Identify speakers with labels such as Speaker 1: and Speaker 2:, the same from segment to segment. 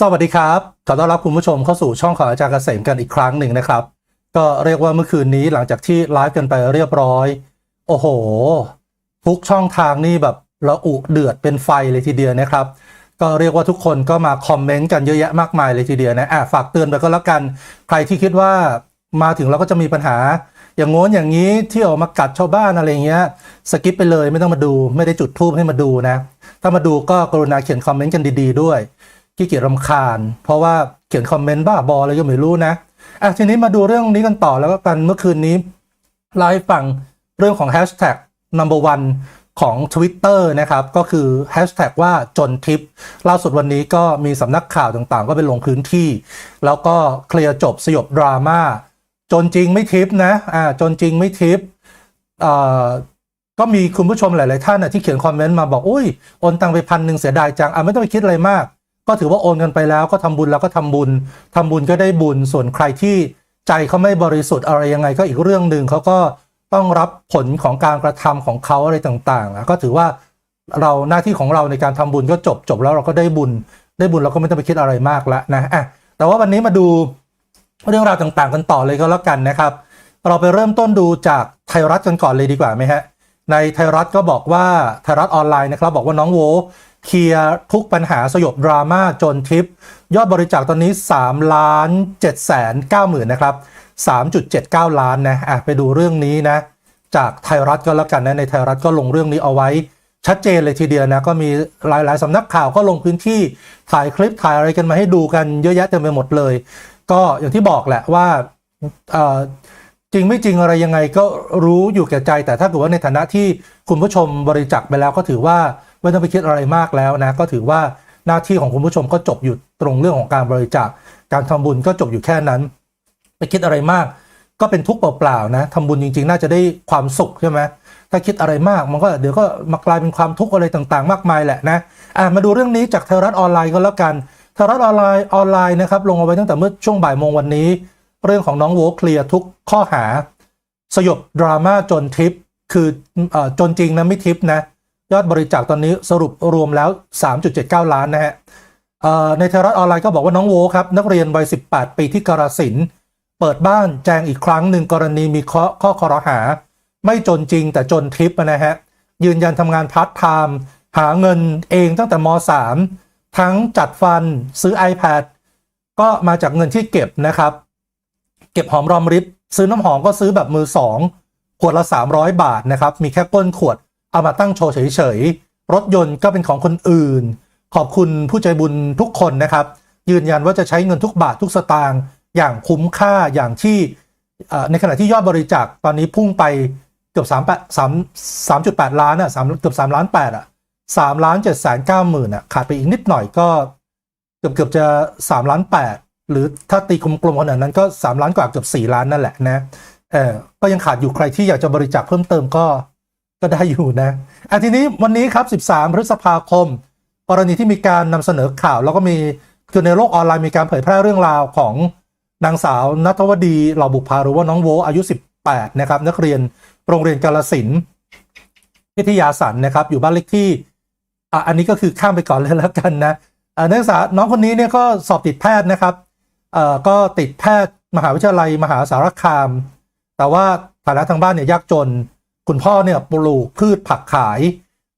Speaker 1: สวัสดีครับ ขอต้อนรับคุณผู้ชมเข้าสู่ช่องของอาจารย์เกษมกันอีกครั้งหนึ่งนะครับ ก็เรียกว่าเมื่อคืนนี้หลังจากที่ไลฟ์กันไปเรียบร้อย โอ้โห ทุกช่องทางนี่แบบระอุเดือดเป็นไฟเลยทีเดียวนะครับ ก็เรียกว่าทุกคนก็มาคอมเมนต์กันเยอะแยะมากมายเลยทีเดียวนะอะฝากเตือนไปก็แล้วกัน ใครที่คิดว่ามาถึงเราก็จะมีปัญหา อย่างโน้นอย่างนี้ที่ออกมากัดชาวบ้านอะไรเงี้ยสกิปไปเลยไม่ต้องมาดู ไม่ได้จุดทูบให้มาดูนะ ถ้ามาดูก็กรุณาเขียนคอมเมนต์กันดี ๆ ด้วย ขี้เกียจรำคาญ เพราะว่าเขียนคอมเมนต์บ้าบออะไรก็ไม่รู้นะอะทีนี้มาดูเรื่องนี้กันต่อแล้วกันเมื่อคืนนี้เล่าให้ฟังเรื่องของแฮชแท็ก number one ของ Twitter นะครับ ก็คือแฮชแท็กว่าจนทิปล่าสุดวันนี้ก็มีสำนักข่าวต่างๆ ก็ไปลงพื้นที่ แล้วก็เคลียร์จบสยบดราม่าจนจริงไม่ทิปนะอ่าจนจริงไม่ทิปอ่อก็มีคุณผู้ชมหลาย ๆ ท่านนะที่เขียนคอมเมนต์มาบอก อุ้ยโอนตังไปพันหนึ่งเสียดายจังอะไม่ต้องไปคิดอะไรมาก ก็ถือว่าโอนกันไปแล้วก็ทำบุญแล้วก็ทำบุญทำบุญก็ได้บุญส่วนใครที่ใจเขาไม่บริสุทธิ์อะไรยังไงก็อีกเรื่องหนึ่งเขาก็ต้องรับผลของการกระทำของเขาอะไรต่างๆนะก็ถือว่าเราหน้าที่ของเราในการทำบุญก็จบจบแล้วเราก็ได้บุญ ได้บุญเราก็ไม่ต้องไปคิดอะไรมากแล้วนะอะแต่ว่าวันนี้มาดูเรื่องราวต่างๆ กันต่อเลยก็แล้วกันนะครับ เราไปเริ่มต้นดูจากไทยรัฐกันก่อนเลยดีกว่าไหมฮะในไทยรัฐก็บอกว่าไทยรัฐออนไลน์นะครับ บอกว่าน้องโว เคลียร์ทุกปัญหาสยบดราม่าจนทริป ยอดบริจาคตอนนี้3ล้าน7แสน9หมื่นนะครับ 3.79 ล้านนะอะไปดูเรื่องนี้นะ จากไทยรัฐก็แล้วกันนะในไทยรัฐก็ลงเรื่องนี้เอาไว้ ชัดเจนเลยทีเดียวนะ ก็มีหลาย ๆสำนักข่าวก็ลงพื้นที่ถ่ายคลิปถ่ายอะไรกันมาให้ดูกันเยอะแยะเต็มไปหมดเลย ก็อย่างที่บอกแหละว่าจริงไม่จริงอะไรยังไงก็รู้อยู่แก่ใจ แต่ถ้าเกิดว่าในฐานะที่คุณผู้ชมบริจาคไปแล้วก็ถือว่า ไม่ต้องไปคิดอะไรมากแล้วนะก็ถือว่าหน้าที่ของคุณผู้ชมก็จบอยู่ตรงเรื่องของการบริจาคการทำบุญก็จบอยู่แค่นั้น ไปคิดอะไรมาก ก็เป็นทุกข์เปล่าๆนะทำบุญจริง ๆ น่าจะได้ความสุขใช่ไหมถ้าคิดอะไรมากมันก็เดี๋ยวก็มากลายเป็นความทุกข์อะไรต่างๆ มากมายแหละนะอะมาดูเรื่องนี้จากไทยรัฐออนไลน์ก็แล้วกันไทยรัฐออนไลน์ออนไลน์นะครับลงเอาไว้ตั้งแต่เมื่อช่วงบ่ายโมงวันนี้ เรื่องของน้องโวเคลียร์ทุกข้อหา สยบดราม่าจนทิปคือเออจนจริงนะไม่ทิปนะ ยอดบริจาคตอนนี้สรุปรวมแล้ว 3.79 ล้านนะฮะในไทยรัฐออนไลน์ก็บอกว่าน้องโวครับนักเรียนวัย 18 ปีที่กราสินเปิดบ้านแจ้งอีกครั้งหนึ่งกรณีมีข้อข้อคอรหา ไม่จนจริงแต่จนทิปนะฮะยืนยันทำงานพาร์ทไทม์หาเงินเองตั้งแต่ม .3 ทั้งจัดฟันซื้อ iPad ก็มาจากเงินที่เก็บนะครับ เก็บหอมรอมริบซื้อน้ำหอมก็ซื้อแบบมือสองขวดละ 300 บาทนะครับ มีแค่ก้นขวด เอามาตั้งโชว์เฉยๆ รถยนต์ก็เป็นของคนอื่น ขอบคุณผู้ใจบุญทุกคนนะครับ ยืนยันว่าจะใช้เงินทุกบาททุกสตางค์อย่างคุ้มค่าอย่างที่ในขณะที่ยอดบริจาคตอนนี้พุ่งไปเกือบ3 3 3.8ล้านอะ3เกือบ3ล้าน8อะ3ล้าน7แสน9หมื่นอะขาดไปอีกนิดหน่อยก็เกือบเกือบจะ3ล้าน8หรือถ้าตีกลมๆขนาดนั้นก็3ล้านกว่าเกือบ4ล้านนั่นแหละนะเออก็ยังขาดอยู่ใครที่อยากจะบริจาคเพิ่มเติมก็ ก็ได้อยู่นะอะทีนี้วันนี้ครับ 13 พฤษภาคม กรณีที่มีการนำเสนอข่าว แล้วก็มีคือในโลกออนไลน์มีการเผยแพร่เรื่องราวของนางสาวนัทวดีเหล่าบุพาหรือว่าน้องโวอายุ 18 นะครับ นักเรียนโรงเรียนกาลสินธุ์วิทยาสันนะครับ อยู่บ้านเลขที่อะอันนี้ก็คือข้ามไปก่อนเลยแล้วกันนะอ่านักศึกษาน้องคนนี้เนี่ยก็สอบติดแพทย์นะครับเอ่อก็ติดแพทย์มหาวิทยาลัยมหาสารคาม แต่ว่าฐานะทางบ้านเนี่ยยากจน คุณพ่อเนี่ยปลูกพืชผักขาย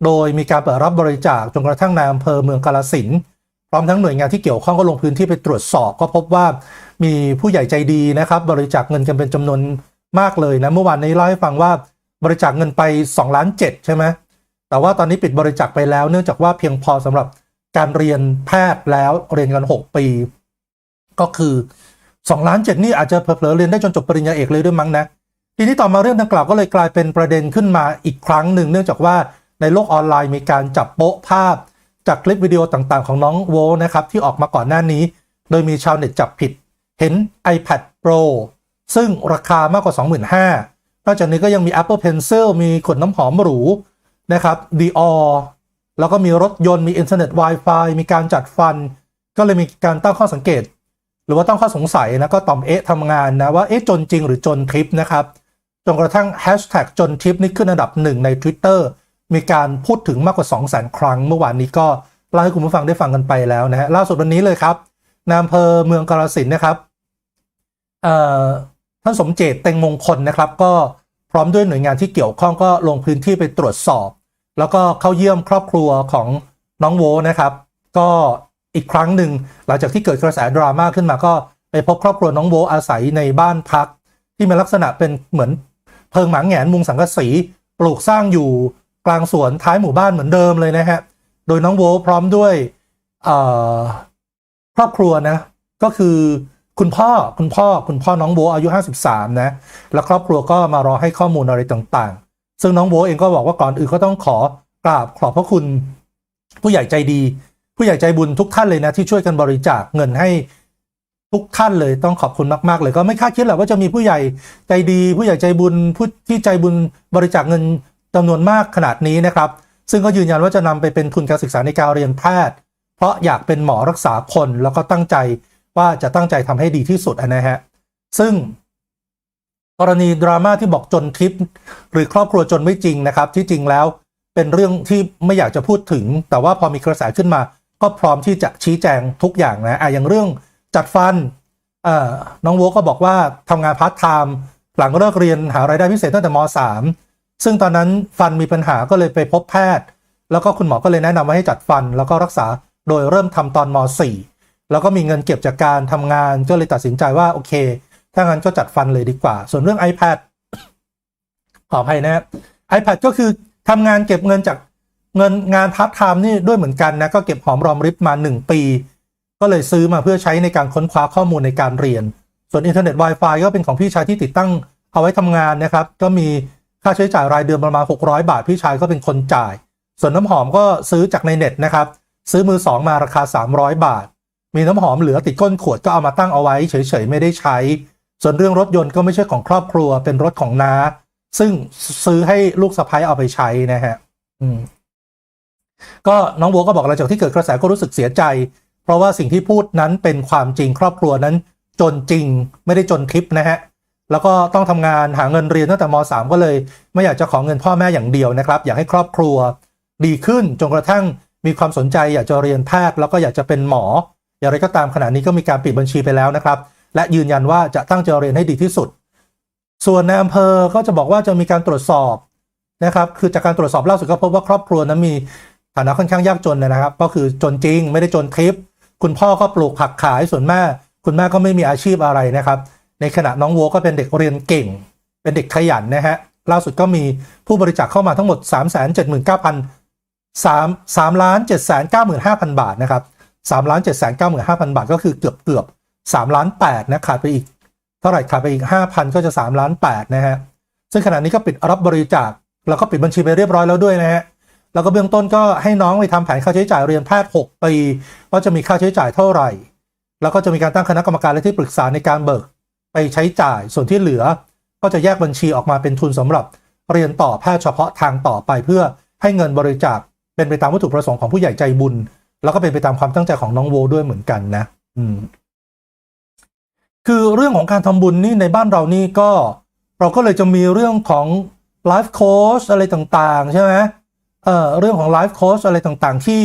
Speaker 1: โดยมีการเปิดรับบริจาคจนกระทั่งนายอำเภอเมืองกาลสินพร้อมทั้งหน่วยงานที่เกี่ยวข้องก็ลงพื้นที่ไปตรวจสอบ ก็พบว่ามีผู้ใหญ่ใจดีนะครับ บริจาคเงินกันเป็นจำนวนมากเลยนะเมื่อวานนี้เล่าให้ฟังว่าบริจาคเงินไป2ล้าน7ใช่ไหมแต่ว่าตอนนี้ปิดบริจาคไปแล้ว เนื่องจากว่าเพียงพอสำหรับการเรียนแพทย์แล้วเรียนกัน 6 ปี ก็คือ2ล้านเจ็ดนี่อาจจะเผลอเรียนได้จนจบปริญญาเอกเลยด้วยมั้งนะ ทีนี้ต่อมาเรื่องดังกล่าวก็เลยกลายเป็นประเด็นขึ้นมาอีกครั้งหนึ่ง เนื่องจากว่าในโลกออนไลน์มีการจับโป๊ะภาพ จากคลิปวิดีโอต่างๆ ของน้องโวนะครับที่ออกมาก่อนหน้านี้ โดยมีชาวเน็ตจับผิด เห็น iPad Pro ซึ่งราคามากกว่า 25,000นอกจากนี้ก็ยังมี Apple Pencil มีขวดน้ำหอมหรูนะครับ Dior แล้วก็มีรถยนต์มีอินเทอร์เน็ต Wi-Fi มีการจัดฟัน ก็เลยมีการตั้งข้อสังเกต หรือว่าตั้งข้อสงสัยนะก็ตอมเอ๊ะทำงานนะว่าเอ๊ะจนจริงหรือจนทิปนะครับ จนกระทั่งแฮชแท็กจนทิปนี่ขึ้นอันดับหนึ่งใน Twitter มีการพูดถึงมากกว่า 2 0 0 0 0 0 ครั้ง เมื่อวานนี้ก็เล่าให้คุณผู้ฟังได้ฟังกันไปแล้วนะฮะล่าสุดวันนี้เลยครับนายอำเภอเมืองกาฬสินนะครับท่านสมเจตเต็งมงคลนะครับ ก็พร้อมด้วยหน่วยงานที่เกี่ยวข้องก็ลงพื้นที่ไปตรวจสอบ แล้วก็เข้าเยี่ยมครอบครัวของน้องโวนะครับ ก็อีกครั้งหนึ่งหลังจากที่เกิดกระแสดราม่าขึ้นมาก็ไปพบครอบครัวน้องโวอาศัยในบ้านพัก ที่มีลักษณะเป็นเหมือน เพิงหมางแหงนมุงสังกะสีปลูกสร้างอยู่กลางสวนท้ายหมู่บ้านเหมือนเดิมเลยนะฮะ โดยน้องโวพร้อมด้วยครอบครัวนะ ก็คือคุณพ่อคุณพ่อคุณพ่อน้องโวอายุ 53 นะ แล้วครอบครัวก็มารอให้ข้อมูลอะไรต่างๆ ซึ่งน้องโวเองก็บอกว่าก่อนอื่นก็ต้องขอกราบขอบพระคุณ ผู้ใหญ่ใจดี ผู้ใหญ่ใจบุญทุกท่านเลยนะ ที่ช่วยกันบริจาคเงินให้ ทุกท่านเลยต้องขอบคุณมาก ๆ เลยก็ไม่คาดคิดแหละว่าจะมีผู้ใหญ่ใจดีผู้ใหญ่ใจบุญผู้ที่ใจบุญบริจาคเงินจำนวนมากขนาดนี้นะครับ ซึ่งก็ยืนยันว่าจะนำไปเป็นทุนการศึกษาในการเรียนแพทย์ เพราะอยากเป็นหมอรักษาคนแล้วก็ตั้งใจว่าจะตั้งใจทำให้ดีที่สุดนะฮะซึ่งกรณีดราม่าที่บอกจนทิป หรือครอบครัวจนไม่จริงนะครับ ที่จริงแล้วเป็นเรื่องที่ไม่อยากจะพูดถึง แต่ว่าพอมีกระแสขึ้นมา ก็พร้อมที่จะชี้แจงทุกอย่างนะอะอย่างเรื่อง จัดฟันเอ่อน้องโวก็บอกว่าทำงานพาร์ทไทม์หลังเลิกเรียนหารายได้พิเศษตั้งแต่ม .3 ซึ่งตอนนั้นฟันมีปัญหาก็เลยไปพบแพทย์ แล้วก็คุณหมอก็เลยแนะนำว่าให้จัดฟัน แล้วก็รักษาโดยเริ่มทำตอนม .4 แล้วก็มีเงินเก็บจากการทำงานก็เลยตัดสินใจว่าโอเค ถ้างั้นก็จัดฟันเลยดีกว่า ส่วนเรื่อง iPad ขออภัยนะครับ iPad ก็คือทำงานเก็บเงินจากเงินงานพาร์ทไทม์นี่ด้วยเหมือนกันนะก็เก็บหอมรอมริบมา 1 ปี ก็เลยซื้อมาเพื่อใช้ในการค้นคว้าข้อมูลในการเรียน ส่วนอินเทอร์เน็ต Wi-Fi ก็เป็นของพี่ชายที่ติดตั้งเอาไว้ทำงานนะครับ ก็มีค่าใช้จ่ายรายเดือนประมาณ 600 บาท พี่ชายก็เป็นคนจ่าย ส่วนน้ำหอมก็ซื้อจากในเน็ตนะครับ ซื้อมือสองมาราคา 300 บาท มีน้ำหอมเหลือติดก้นขวดก็เอามาตั้งเอาไว้เฉยๆไม่ได้ใช้ ส่วนเรื่องรถยนต์ก็ไม่ใช่ของครอบครัวเป็นรถของน้า ซึ่งซื้อให้ลูกสะพ้ยเอาไปใช้นะฮะอืมก็น้องโวก็บอกหลังจากที่เกิดกระแสก็รู้สึกเสียใจ เพราะว่าสิ่งที่พูดนั้นเป็นความจริงครอบครัวนั้น จนจริงไม่ได้จนทิปนะฮะแล้วก็ต้องทำงานหาเงินเรียนตั้งแต่ม .3 ก็เลย ไม่อยากจะขอเงินพ่อแม่อย่างเดียวนะครับ อยากให้ครอบครัวดีขึ้นจนกระทั่งมีความสนใจอยากจะเรียนแพทย์แล้วก็อยากจะเป็นหมอ อย่างไรก็ตามขณะนี้ก็มีการปิดบัญชีไปแล้วนะครับ และยืนยันว่าจะตั้งใจเรียนให้ดีที่สุด ส่วนในอำเภอก็จะบอกว่าจะมีการตรวจสอบนะครับคือจากการตรวจสอบล่าสุดก็พบว่าครอบครัวนั้นมีฐานะค่อนข้างยากจนนะครับ ก็คือจนจริงไม่ได้จนทิป คุณพ่อก็ปลูกผักขายส่วนแม่คุณแม่ก็ไม่มีอาชีพอะไรนะครับ ในขณะน้องโวก็เป็นเด็กเรียนเก่ง เป็นเด็กขยันนะฮะล่าสุดก็มีผู้บริจาคเข้ามาทั้งหมด 3 7 9 0 0 3 3ล้าน7 9 5 0 0 0 บาทนะครับ3ล้าน7 9 5 0 0 0 บาท ก็คือเกือบเกือบ3ล้าน8นะขาดไปอีก เท่าไหร่ขาดไปอีก 5,000 ก็จะ3ล้าน8นะฮะซึ่งขณะนี้ก็ปิดรับบริจาคแล้วก็ปิดบัญชีไปเรียบร้อยแล้วด้วยนะฮะ แล้วก็เบื้องต้นก็ให้น้องไปทำแผนค่าใช้จ่ายเรียนแพทย์ 6 ปีว่าจะมีค่าใช้จ่ายเท่าไหร่ แล้วก็จะมีการตั้งคณะกรรมการและที่ปรึกษาในการเบิกไปใช้จ่ายส่วนที่เหลือ ก็จะแยกบัญชีออกมาเป็นทุนสำหรับเรียนต่อแพทย์เฉพาะทางต่อไปเพื่อให้เงินบริจาคเป็นไปตามวัตถุประสงค์ของผู้ใหญ่ใจบุญ แล้วก็เป็นไปตามความตั้งใจของน้องโวด้วยเหมือนกันนะ อืม คือเรื่องของการทำบุญนี่ในบ้านเรานี่ก็ เราก็เลยจะมีเรื่องของไลฟ์โค้ชอะไรต่างๆ ใช่ไหม เอ่อเรื่องของไลฟ์โค้ชอะไรต่างๆ ที่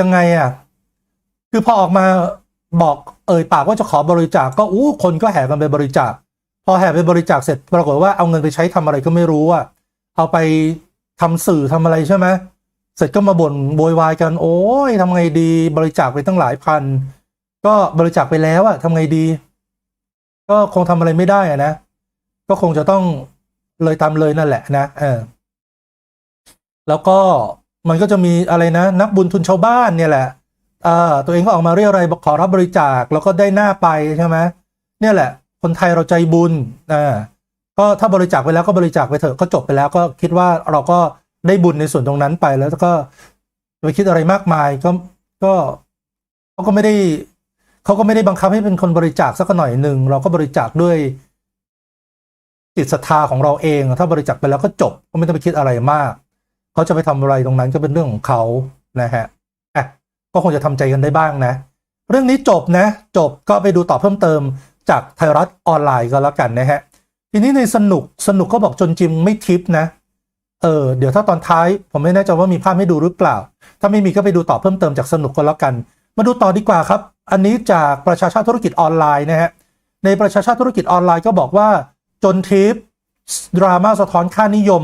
Speaker 1: ยังไงอะคือพอออกมาบอกเอ่ยปากว่าจะขอบริจาคก็อู้คนก็แห่กันไปบริจาค พอแห่ไปบริจาคเสร็จปรากฏว่าเอาเงินไปใช้ทำอะไรก็ไม่รู้อะเอาไปทำสื่อทำอะไรใช่ไหมเสร็จก็มาบ่นโวยวายกัน โอ้ยทำไงดี บริจาคไปตั้งหลายพัน ก็บริจาคไปแล้วอะทำไงดี ก็คงทำอะไรไม่ได้อะนะ ก็คงจะต้องเลยตามเลยนั่นแหละนะเออ แล้วก็มันก็จะมีอะไรนะ นักบุญทุนชาวบ้านเนี่ยแหละเออตัวเองก็ออกมาเรียอะไรยขอรับบริจาคแล้วก็ได้หน้าไปใช่ไหมเนี่ยแหละ คนไทยเราใจบุญอ่าก็ถ้าบริจาคไปแล้วก็บริจาคไปเถอะก็จบไปแล้วก็คิดว่าเราก็ได้บุญในส่วนตรงนั้นไปแล้วก็ไปคิดอะไรมากมายก็ก็เขาก็ไม่ได้เขาก็ไม่ได้บังคับให้เป็นคนบริจาคสักหน่อยหนึ่งเราก็บริจาคด้วยจิตศรัทธาของเราเอง ถ้าบริจาคไปแล้วก็จบก็ไม่ต้องไปคิดอะไรมาก เขาจะไปทำอะไรตรงนั้นก็เป็นเรื่องของเขานะฮะอะก็คงจะทำใจกันได้บ้างนะ เรื่องนี้จบนะ จบก็ไปดูต่อเพิ่มเติมจากไทยรัฐออนไลน์ก็แล้วกันนะฮะทีนี้ในสนุกสนุกก็บอกจนจิมไม่ทิปนะเออเดี๋ยวถ้าตอนท้ายผมไม่แน่ใจว่ามีภาพให้ดูหรือเปล่า ถ้าไม่มีก็ไปดูต่อเพิ่มเติมจากสนุกก็แล้วกัน มาดูต่อดีกว่าครับ อันนี้จากประชาชาติธุรกิจออนไลน์นะฮะในประชาชาติธุรกิจออนไลน์ก็บอกว่าจนทิปดราม่าสะท้อนค่านิยม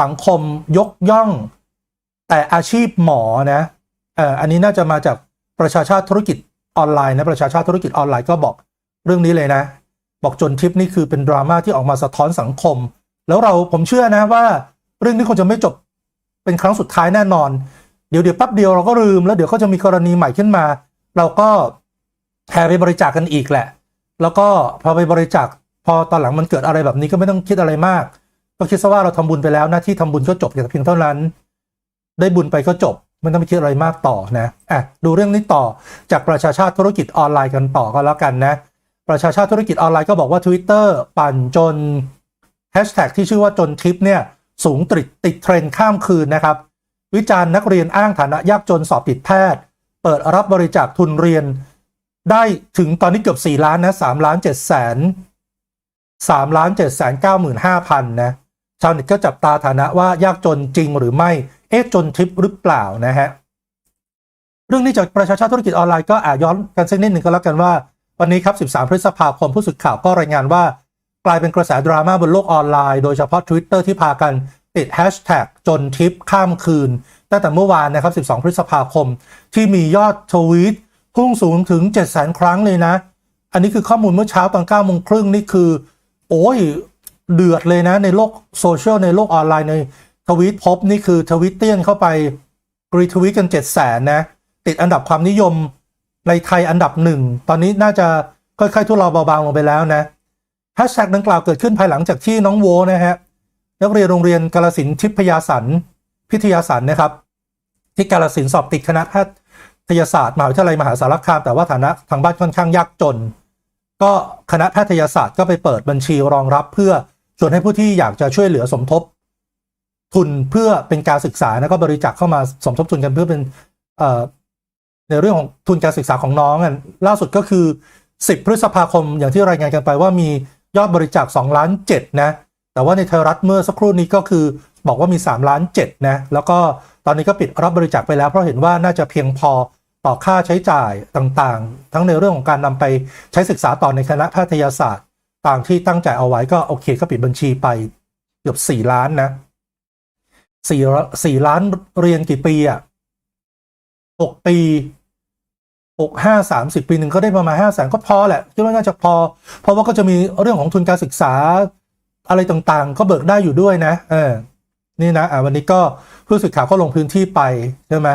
Speaker 1: สังคมยกย่อง แต่อาชีพหมอนะเอ่ออันนี้น่าจะมาจากประชาชาติธุรกิจออนไลน์นะประชาชาติธุรกิจออนไลน์ก็บอกเรื่องนี้เลยนะ บอกจนทิปนี่คือเป็นดราม่าที่ออกมาสะท้อนสังคม แล้วเราผมเชื่อนะว่า เรื่องนี้คงจะไม่จบเป็นครั้งสุดท้ายแน่นอน เดี๋ยวเดี๋ยวแป๊บเดียวเราก็ลืมแล้วเดี๋ยวก็จะมีกรณีใหม่ขึ้นมา เราก็แห่ไปบริจาคกันอีกแหละ แล้วก็พอไปบริจาคพอตอนหลังมันเกิดอะไรแบบนี้ก็ไม่ต้องคิดอะไรมาก ก็คิดซะว่าเราทำบุญไปแล้วหน้าที่ทำบุญก็จบแต่เพียงเท่านั้น ได้บุญไปก็จบไม่ต้องไปคิดอะไรมากต่อนะอะดูเรื่องนี้ต่อจากประชาชาติธุรกิจออนไลน์กันต่อก็แล้วกันนะ ประชาชาติธุรกิจออนไลน์ก็บอกว่า Twitter ปั่นจนแฮชแท็กที่ชื่อว่าจนทิปเนี่ยสูงติดติดเทรนข้ามคืนนะครับ วิจารณ์นักเรียนอ้างฐานะยากจนสอบติดแพทย์ เปิดรับบริจาคทุนเรียน ได้ถึงตอนนี้เกือบ 4 ล้านนะ3ล้าน7แสน3ล้าน7แสน9หมื่น5พันนะ ชาวเน็ตก็จับตาฐานะว่ายากจนจริงหรือไม่ เอ๊ะจนทิปหรือเปล่านะฮะ เรื่องนี้จากประชาชาติธุรกิจออนไลน์ก็อาย้อนกันสักนิดหนึ่งก็แล้วกันว่า วันนี้ครับ 13 พฤษภาคมผู้สื่อข่าวก็รายงานว่า กลายเป็นกระแสดราม่าบนโลกออนไลน์ โดยเฉพาะ Twitter ที่พากันติดแฮชแท็กจนทิปข้ามคืน ตั้งแต่เมื่อวานนะครับ 12 พฤษภาคม ที่มียอดทวีตพุ่งสูงถึง 700,000 ครั้งเลยนะ อันนี้คือข้อมูลเมื่อเช้าตอน9โมงครึ่งนี่คือ โอ้ย เดือดเลยนะในโลกโซเชียลในโลกออนไลน์ในทวีตพบนี่คือทวิตเตียนเข้าไปรีทวีตกัน7 0 0 0 0นนะ ติดอันดับความนิยมในไทยอันดับหนึ่ง ตอนนี้น่าจะค่อยๆทุเลาเบาบางลงไปแล้วนะแฮชแท็กดังกล่าวเกิดขึ้นภายหลังจากที่น้องโวนะฮะนักเรียนโรงเรียนกาลสินทิพยาสันพิทยาสันนะครับ ที่กาลสินสอบติดคณะแพทยศาสตร์มหาวิทยาลัยมหาสารคาม แต่ว่าฐานะทางบ้านค่อนข้างยากจน ก็คณะแพทยศาสตร์ก็ไปเปิดบัญชีรองรับเพื่อ ชวนให้ผู้ที่อยากจะช่วยเหลือสมทบทุนเพื่อเป็นการศึกษาแล้วก็บริจาคเข้ามาสมทบทุนกันเพื่อเป็นในเรื่องของทุนการศึกษาของน้องอะล่าสุดก็คือ 10 พฤษภาคมอย่างที่รายงานกันไปว่ามียอดบริจาค2ล้าน7นะแต่ว่าในไทยรัฐเมื่อสักครู่นี้ก็คือบอกว่ามี3ล้าน7นะแล้วก็ตอนนี้ก็ปิดรับบริจาคไปแล้วเพราะเห็นว่าน่าจะเพียงพอต่อค่าใช้จ่ายต่างๆ ทั้งในเรื่องของการนำไปใช้ศึกษาต่อในคณะแพทยศาสตร์ ตามที่ตั้งใจเอาไว้ก็โอเคก็ปิดบัญชีไปเกือบ4ล้านนะสี่สี่ล้านเรียนกี่ปีอะหกปีหกห้าสามสิบปีหนึ่งก็ได้ประมาณห้าแสนก็พอแหละคิดว่าน่าจะพอ เพราะว่าก็จะมีเรื่องของทุนการศึกษาอะไรต่างๆ ก็เบิกได้อยู่ด้วยนะ เออ นี่นะ อ่าวันนี้ก็ผู้สื่อข่าวก็ลงพื้นที่ไปใช่ไหม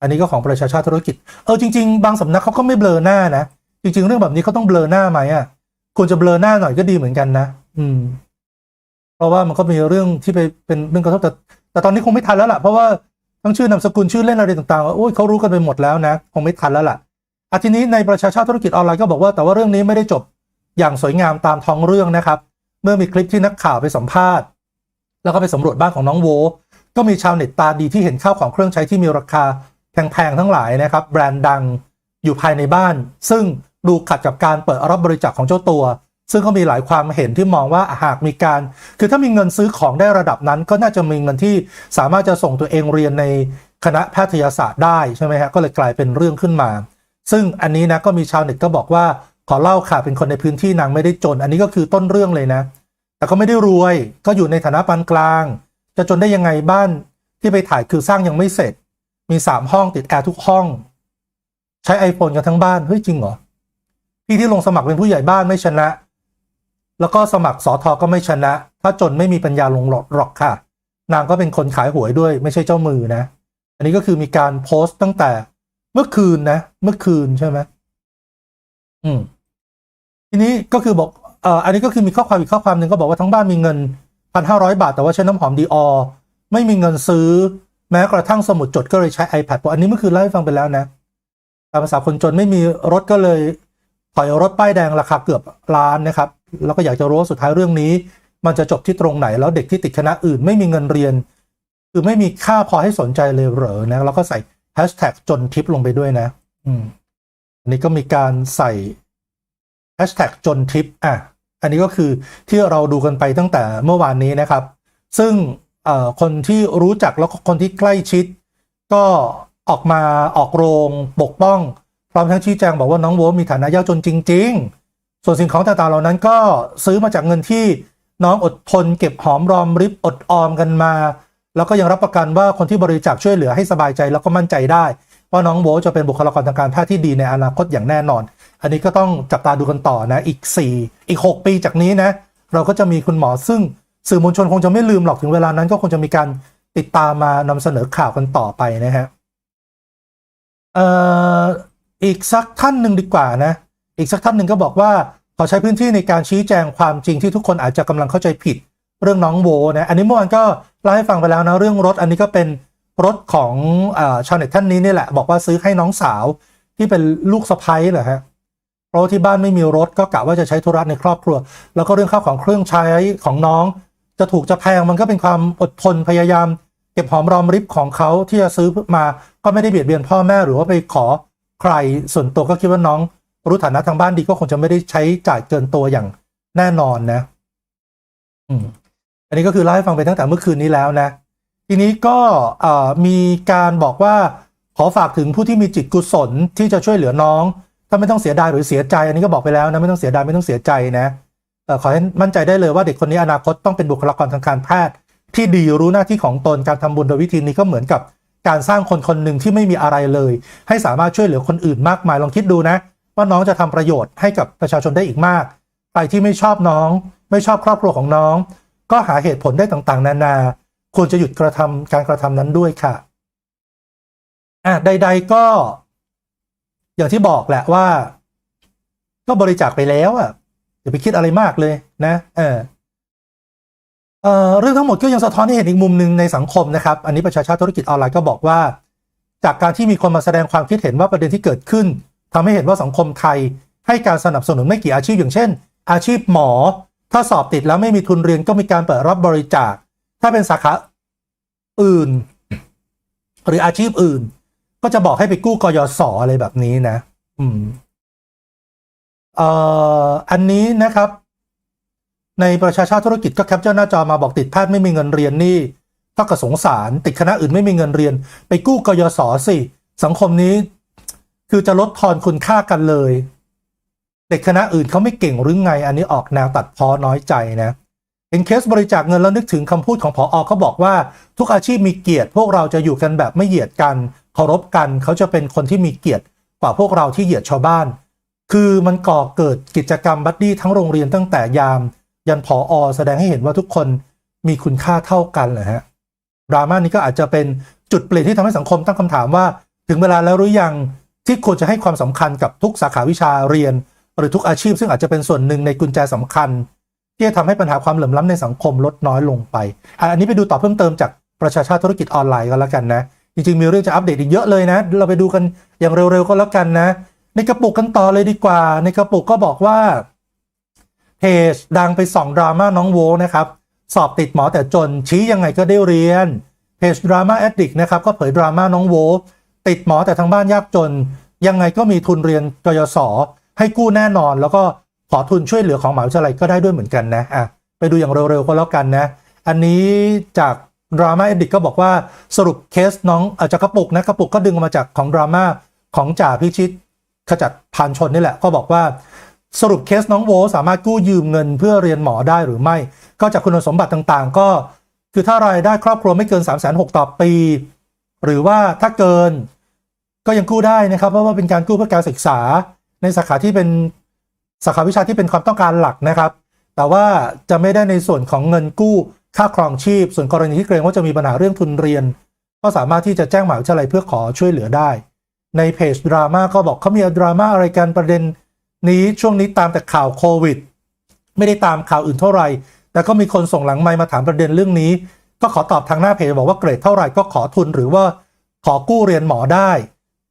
Speaker 1: อันนี้ก็ของประชาชาติธุรกิจ เออจริง ๆ บางสำนักเขาก็ไม่เบลอหน้านะ จริง ๆ เรื่องแบบนี้เขาต้องเบลอหน้าไหมอะ ควรจะเบลอหน้าหน่อยก็ดีเหมือนกันนะ อืม เพราะว่ามันก็มีเรื่องที่ไปเป็นเรื่องกระทบแต่แต่ตอนนี้คงไม่ทันแล้วล่ะ เพราะว่าทั้งชื่อนามสกุลชื่อเล่นอะไรต่างๆโอ้ยเขารู้กันไปหมดแล้วนะ คงไม่ทันแล้วล่ะอาทีนี้ในประชาชาติธุรกิจออนไลน์ก็บอกว่าแต่ว่าเรื่องนี้ไม่ได้จบอย่างสวยงามตามท้องเรื่องนะครับ เมื่อมีคลิปที่นักข่าวไปสัมภาษณ์ แล้วก็ไปสำรวจบ้านของน้องโว ก็มีชาวเน็ตตาดีที่เห็นข้าวของเครื่องใช้ที่มีราคาแพงๆทั้งหลายนะครับ แบรนด์ดังอยู่ภายในบ้าน ซึ่ง ดูขัดกับการเปิดรับบริจาคของเจ้าตัว ซึ่งก็มีหลายความเห็นที่มองว่าหากมีการ คือถ้ามีเงินซื้อของได้ระดับนั้น ก็น่าจะมีเงินที่สามารถจะส่งตัวเองเรียนในคณะแพทยศาสตร์ได้ใช่ไหมฮะก็เลยกลายเป็นเรื่องขึ้นมา ซึ่งอันนี้นะก็มีชาวเน็ตก็บอกว่าขอเล่าค่ะเป็นคนในพื้นที่นางไม่ได้จน อันนี้ก็คือต้นเรื่องเลยนะ แต่ก็ไม่ได้รวยก็อยู่ในฐานะปานกลาง จะจนได้ยังไงบ้านที่ไปถ่ายคือสร้างยังไม่เสร็จ มีสามห้องติดแอร์ทุกห้อง ใช้ iPhone กันทั้งบ้าน เฮ้ย จริงเหรอ พี่ที่ลงสมัครเป็นผู้ใหญ่บ้านไม่ชนะ แล้วก็สมัครสอทอก็ไม่ชนะ ถ้าจนไม่มีปัญญาลงหลอกหรอกค่ะ นางก็เป็นคนขายหวยด้วย ไม่ใช่เจ้ามือนะ อันนี้ก็คือมีการโพสต์ตั้งแต่เมื่อคืนนะ เมื่อคืนใช่ไหมอืม ทีนี้ก็คือบอกเอ่ออันนี้ก็คือมีข้อความอีกข้อความหนึ่งก็บอกว่าทั้งบ้านมีเงินพันห้าร้อยบาท แต่ว่าใช้น้ำหอมดีออไม่มีเงินซื้อ แม้กระทั่งสมุดจดก็เลยใช้ iPad เพราะอันนี้เมื่อคืนเล่าให้ฟังไปแล้วนะตามภาษาคนจนไม่มีรถก็เลย ถอยรถป้ายแดงราคาเกือบล้านนะครับ แล้วก็อยากจะรู้ว่าสุดท้ายเรื่องนี้ มันจะจบที่ตรงไหน แล้วเด็กที่ติดคณะอื่นไม่มีเงินเรียน คือไม่มีค่าพอให้สนใจเลยเหรอนะแล้วก็ใส่แฮชแท็กจนทิปลงไปด้วยนะ อืมอันนี้ก็มีการใส่แฮชแท็กจนทิปอะอันนี้ก็คือที่เราดูกันไปตั้งแต่เมื่อวานนี้นะครับ ซึ่งคนที่รู้จักแล้วก็คนที่ใกล้ชิด ก็ออกมาออกโรงปกป้อง พร้อมทั้งชี้แจงบอกว่าน้องโวมีฐานะยากจนจริง ๆ ส่วนสิ่งของต่างๆเหล่านั้นก็ซื้อมาจากเงินที่น้องอดทนเก็บหอมรอมริบอดออมกันมา แล้วก็ยังรับประกันว่าคนที่บริจาคช่วยเหลือให้สบายใจแล้วก็มั่นใจได้ ว่าน้องโวจะเป็นบุคลากรทางการแพทย์ที่ดีในอนาคตอย่างแน่นอน อันนี้ก็ต้องจับตาดูกันต่อนะอีก 4 อีก 6 ปีจากนี้นะ เราก็จะมีคุณหมอซึ่งสื่อมวลชนคงจะไม่ลืมหรอกถึงเวลานั้นก็คงจะมีการติดตามมานำเสนอข่าวกันต่อไปนะฮะเอ่อ อีกสักท่านหนึ่งดีกว่านะ อีกสักท่านหนึ่งก็บอกว่าขอใช้พื้นที่ในการชี้แจงความจริงที่ทุกคนอาจจะกำลังเข้าใจผิดเรื่องน้องโวนะอันนี้เมื่อวานก็เล่าให้ฟังไปแล้วนะเรื่องรถ อันนี้ก็เป็นรถของอชาวเน็ตท่านนี้นี่แหละ บอกว่าซื้อให้น้องสาวที่เป็นลูกสะใภ้เหรอฮะเพราะที่บ้านไม่มีรถก็กะว่าจะใช้ธุระในครอบครัว แล้วก็เรื่องข้าวของเครื่องใช้ของน้อง จะถูกจะแพงมันก็เป็นความอดทนพยายาม เก็บหอมรอมริบของเขาที่จะซื้อมาก็ไม่ได้เบียดเบียนพ่อแม่หรือว่าไปขอ ใครส่วนตัวก็คิดว่าน้องรู้ฐานะทางบ้านดีก็คงจะไม่ได้ใช้จ่ายเกินตัวอย่างแน่นอนนะ อืม อันนี้ก็คือเล่าให้ฟังไปตั้งแต่เมื่อคืนนี้แล้วนะ ทีนี้ก็มีการบอกว่าขอฝากถึงผู้ที่มีจิตกุศลที่จะช่วยเหลือน้อง ถ้าไม่ต้องเสียดายหรือเสียใจ อันนี้ก็บอกไปแล้วนะไม่ต้องเสียดายไม่ต้องเสียใจนะขอให้มั่นใจได้เลยว่าเด็กคนนี้อนาคตต้องเป็นบุคลากรทางการแพทย์ ที่ดีรู้หน้าที่ของตนการทำบุญโดยวิธีนี้ก็เหมือนกับ การสร้างคนคนหนึ่งที่ไม่มีอะไรเลย ให้สามารถช่วยเหลือคนอื่นมากมายลองคิดดูนะ ว่าน้องจะทำประโยชน์ให้กับประชาชนได้อีกมากใครที่ไม่ชอบน้อง ไม่ชอบครอบครัวของน้อง ก็หาเหตุผลได้ต่างๆ นานา ควรจะหยุดกระทำการกระทำนั้นด้วยค่ะอะใด ๆก็ อย่างที่บอกแหละว่า ก็บริจาคไปแล้วอะอย่าไปคิดอะไรมากเลยนะ เออ เรื่องทั้งหมดก็ยังสะท้อนให้เห็นอีกมุมหนึ่งในสังคมนะครับ อันนี้ประชาชาติธุรกิจออนไลน์ก็บอกว่า จากการที่มีคนมาแสดงความคิดเห็นว่าประเด็นที่เกิดขึ้นทำให้เห็นว่าสังคมไทย ให้การสนับสนุนไม่กี่อาชีพอย่างเช่น อาชีพหมอ ถ้าสอบติดแล้วไม่มีทุนเรียนก็มีการเปิดรับบริจาค ถ้าเป็นสาขาอื่น หรืออาชีพอื่น ก็จะบอกให้ไปกู้กยศอะไรแบบนี้นะ อืมเอ่ออันนี้นะครับ ในประชาชาติธุรกิจก็แคปเจอร์หน้าจอมาบอกติดแพทย์ไม่มีเงินเรียนนี่เท่ากับสงสารติดคณะอื่นไม่มีเงินเรียน ไปกู้กยศสิ สังคมนี้ คือจะลดทอนคุณค่ากันเลย เด็กคณะอื่นเขาไม่เก่งหรือไง อันนี้ออกแนวตัดพ้อน้อยใจนะเป็นเคสบริจาคเงินแล้วนึกถึงคำพูดของผออเขาบอกว่า ทุกอาชีพมีเกียรติ พวกเราจะอยู่กันแบบไม่เหยียดกันเคารพกันเขาจะเป็นคนที่มีเกียรติกว่าพวกเราที่เหยียดชาวบ้าน คือมันก่อเกิดกิจกรรมบัดดี้ทั้งโรงเรียนตั้งแต่ยาม ยันผออแสดงให้เห็นว่าทุกคนมีคุณค่าเท่ากันเหรอฮะดราม่านี้ก็อาจจะเป็นจุดเปลี่ยนที่ทำให้สังคมตั้งคำถามว่า ถึงเวลาแล้วหรือยังที่ควรจะให้ความสำคัญกับทุกสาขาวิชาเรียน หรือทุกอาชีพ ซึ่งอาจจะเป็นส่วนหนึ่งในกุญแจสำคัญ ที่จะทำให้ปัญหาความเหลื่อมล้ำในสังคมลดน้อยลงไป อันนี้ไปดูต่อเพิ่มเติมจากประชาชาติธุรกิจออนไลน์ก็แล้วกันนะ จริงๆ มีเรื่องจะอัปเดตอีกเยอะเลยนะ เราไปดูกันอย่างเร็วๆก็แล้วกันนะ ในกระปุกกันต่อเลยดีกว่า ในกระปุกก็บอกว่า เพจดังไปส่องดราม่าน้องโวนะครับ สอบติดหมอแต่จนชี้ยังไงก็ได้เรียนเพจดราม่าแอดดิกนะครับก็เผยดราม่าน้องโวติดหมอแต่ทางบ้านยากจน ยังไงก็มีทุนเรียนกยศให้กู้แน่นอน แล้วก็ขอทุนช่วยเหลือของมหาวิทยาลัยก็ได้ด้วยเหมือนกันนะอะไปดูอย่างเร็วๆก็แล้วกันนะ อันนี้จากดราม่าเอดิกก็บอกว่าสรุปเคสน้องอาจจะกระปุกนะกระปุกก็ดึงมาจากของดราม่าของจ่าพิชิตขจัดพานชนนี่แหละ ก็บอกว่า สรุปเคสน้องโวสามารถกู้ยืมเงินเพื่อเรียนหมอได้หรือไม่ ก็จากคุณสมบัติต่างๆ ก็ คือถ้ารายได้ครอบครัวไม่เกิน 3 6 0 0 0ต่อปี หรือว่าถ้าเกินก็ยังกู้ได้นะครับ เพราะว่าเป็นการกู้เพื่อการศึกษา ในสาขาที่เป็นสาขาวิชาที่เป็นความต้องการหลักนะครับ แต่ว่าจะไม่ได้ในส่วนของเงินกู้ค่าครองชีพ ส่วนกรณีที่เกรงว่าจะมีปัญหาเรื่องทุนเรียน ก็สามารถที่จะแจ้งหมหาวิทยาลัยเพื่อขอช่วยเหลือได้ ในเพจดราม่าก็บอกเขามีดราม่าอะไรกันประเด็น นี้ช่วงนี้ตามแต่ข่าวโควิด ไม่ได้ตามข่าวอื่นเท่าไหร่ แต่ก็มีคนส่งหลังไมมาถามประเด็นเรื่องนี้ ก็ขอตอบทางหน้าเพจบอกว่าเกรดเท่าไหร่ก็ขอทุนหรือว่าขอกู้เรียนหมอได้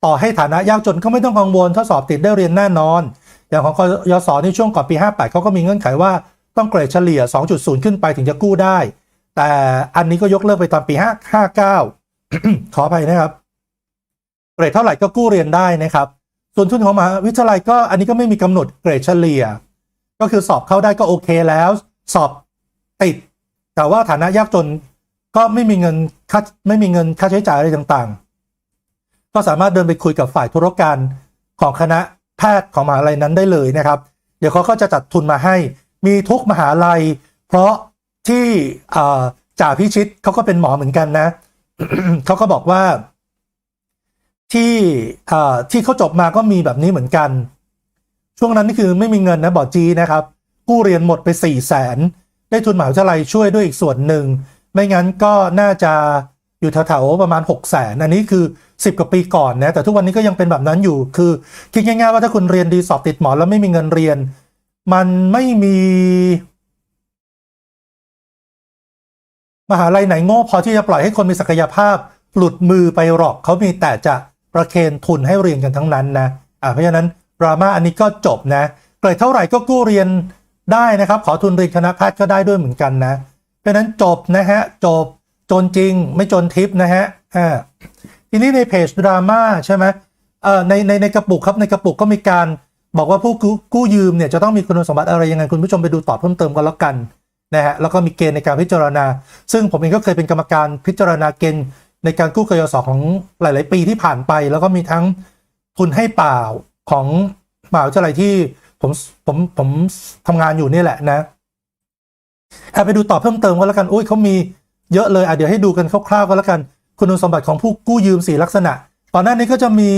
Speaker 1: ต่อให้ฐานะยากจนก็ไม่ต้องกังวลถ้าสอบติดได้เรียนแน่นอน อย่างของกยศในช่วงก่อนปี 58เขาก็มีเงื่อนไขว่าต้องเกรดเฉลี่ย 2.0 ขึ้นไปถึงจะกู้ได้ แต่อันนี้ก็ยกเลิกไปตอนปี 559 ขออภัยนะครับ เกรดเท่าไหร่ก็กู้เรียนได้นะครับ ส่วนทุนของมหาวิทยาลัยก็อันนี้ก็ไม่มีกำหนดเกรดเฉลี่ย ก็คือสอบเข้าได้ก็โอเคแล้ว สอบติด แต่ว่าฐานะยากจนก็ไม่มีเงินค่าไม่มีเงินค่าใช้จ่ายอะไรต่างๆ ก็สามารถเดินไปคุยกับฝ่ายธุรการของคณะแพทย์ของมหาลัยนั้นได้เลยนะครับ เดี๋ยวเขาก็จะจัดทุนมาให้ มีทุกมหาลัย เพราะที่จ่าพิชิตเขาก็เป็นหมอเหมือนกันนะเขาก็บอกว่า ที่ที่เขาจบมาก็มีแบบนี้เหมือนกัน ช่วงนั้นนี่คือไม่มีเงินนะบอจีนะครับ กู้เรียนหมดไป4ี่แสนได้ทุนมหาวิทยาลัยช่วยด้วยอีกส่วนหนึ่ง ไม่งั้นก็น่าจะอยู่แถวๆประมาณ6 0แสนอันนี้คือ 10 กว่าปีก่อนนะแต่ทุกวันนี้ก็ยังเป็นแบบนั้นอยู่ คือคิดง่ายๆว่าถ้าคุณเรียนดีสอบติดหมอแล้วไม่มีเงินเรียน มันไม่มีมหาลัยไหนโง่พอที่จะปล่อยให้คนมีศักยภาพ หลุดมือไปหรอกเขามีแต่จะ ประเคนทุนให้เรียนกันทั้งนั้นนะอ่าเพราะฉะนั้นดราม่าอันนี้ก็จบนะเกรดเท่าไหร่ก็กู้เรียนได้นะครับ ขอทุนเรียนคณะแพทย์ก็ได้ด้วยเหมือนกันนะ เพราะฉะนั้นจบนะฮะจบจนจริงไม่จนทิปนะฮะอ่าทีนี้ในเพจดราม่าใช่ไหมเอ่อในในในกระปุกครับในกระปุกก็มีการบอกว่าผู้กู้กู้ยืมเนี่ยจะต้องมีคุณสมบัติอะไรยังไงคุณผู้ชมไปดูตอบเพิ่มเติมกันแล้วกันนะฮะแล้วก็มีเกณฑ์ในการพิจารณา ซึ่งผมเองก็เคยเป็นกรรมการพิจารณาเกณฑ์ ในการกู้กยศของหลาย ๆ ปีที่ผ่านไป แล้วก็มีทั้งทุนให้เปล่าของมหาวิทยาลัยที่ผมผมผมทำงานอยู่นี่แหละนะอไปดูต่อเพิ่มเติมก็แล้วกันอุ้ยเขามีเยอะเลยอะเดี๋ยวให้ดูกันคร่าวๆก็แล้วกัน คุณสมบัติของผู้กู้ยืมสี่ลักษณะก่อนหน้านี้ก็จะมี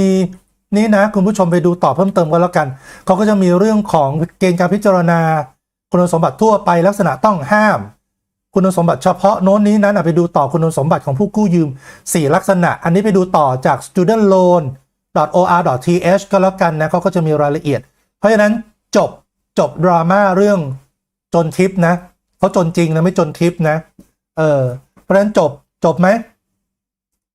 Speaker 1: นี่นะคุณผู้ชมไปดูต่อเพิ่มเติมก็แล้วกันเขาก็จะมีเรื่องของเกณฑ์การพิจารณา คุณสมบัติทั่วไปลักษณะต้องห้าม คุณสมบัติเฉพาะโน้นนี้นั้นไปดูต่อคุณสมบัติของผู้กู้ยืม 4 ลักษณะ อันนี้ไปดูต่อจาก studentloan.or.th ก็แล้วกันนะเขาก็จะมีรายละเอียด เพราะฉะนั้นจบจบดราม่าเรื่องจนทิปนะเขาจนจริงนะไม่จนทิปนะเออเพราะฉะนั้นจบจบไหม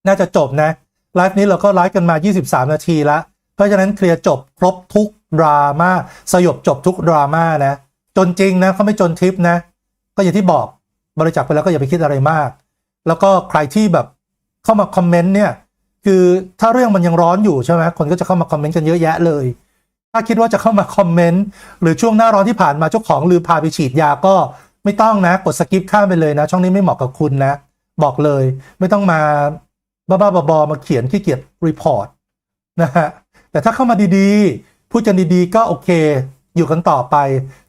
Speaker 1: น่าจะจบนะไลฟ์นี้เราก็ไลฟ์กันมา 23 นาทีละเพราะฉะนั้นเคลียร์จบครบทุกดราม่าสยบจบทุกดราม่านะจนจริงนะเขาไม่จนทิปนะ ก็อย่างที่บอก บริจาคไปแล้วก็อย่าไปคิดอะไรมาก แล้วก็ใครที่แบบเข้ามาคอมเมนต์เนี่ย คือถ้าเรื่องมันยังร้อนอยู่ใช่ไหมคนก็จะเข้ามาคอมเมนต์กันเยอะแยะเลย ถ้าคิดว่าจะเข้ามาคอมเมนต์หรือช่วงหน้าร้อนที่ผ่านมาเจ้าของลืมพาไปฉีดยาก็ไม่ต้องนะ กดสกิปข้ามไปเลยนะ ช่องนี้ไม่เหมาะกับคุณนะ บอกเลย ไม่ต้องมาบ้าๆบอๆมาเขียนขี้เกียจรีพอร์ตนะฮะแต่ถ้าเข้ามาดีๆพูดกันดีๆก็โอเค อยู่กันต่อไป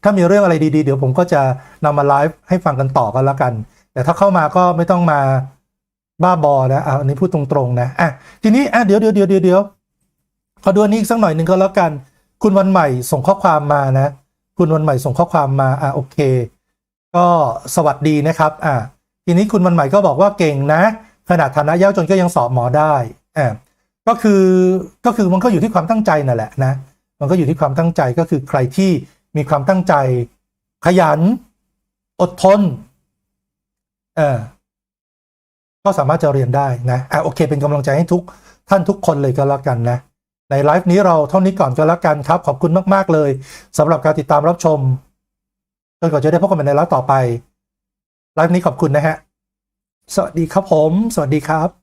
Speaker 1: ถ้ามีเรื่องอะไรดีๆ เดี๋ยวผมก็จะนำมาไลฟ์ให้ฟังกันต่อกันแล้วกัน แต่ถ้าเข้ามาก็ไม่ต้องมาบ้าบอนะอะอันนี้พูดตรงๆนะอะทีนี้อะเดี๋ยวเดี๋ยวเดี๋ยวเดี๋ยวเดี๋ยวขอดูอันนี้อีกสักหน่อยหนึ่งก็แล้วกัน คุณวันใหม่ส่งข้อความมานะ คุณวันใหม่ส่งข้อความมาอะโอเค ก็สวัสดีนะครับอะทีนี้คุณวันใหม่ก็บอกว่าเก่งนะขนาดฐานะยากจนก็ยังสอบหมอได้อ่าก็คือก็คือมันก็อยู่ที่ความตั้งใจนั่นแหละนะ มันก็อยู่ที่ความตั้งใจก็คือใครที่มีความตั้งใจ ขยัน อดทนเออก็สามารถจะเรียนได้นะอะโอเค เป็นกำลังใจให้ทุกท่านทุกคนเลยก็แล้วกันนะ ในไลฟ์นี้เราเท่านี้ก่อนก็แล้วกันครับ ขอบคุณมาก ๆ เลยสำหรับการติดตามรับชมจนกว่าจะได้พบกันใหม่ในไลฟ์ต่อไปไลฟ์นี้ขอบคุณนะฮะ สวัสดีครับผม สวัสดีครับ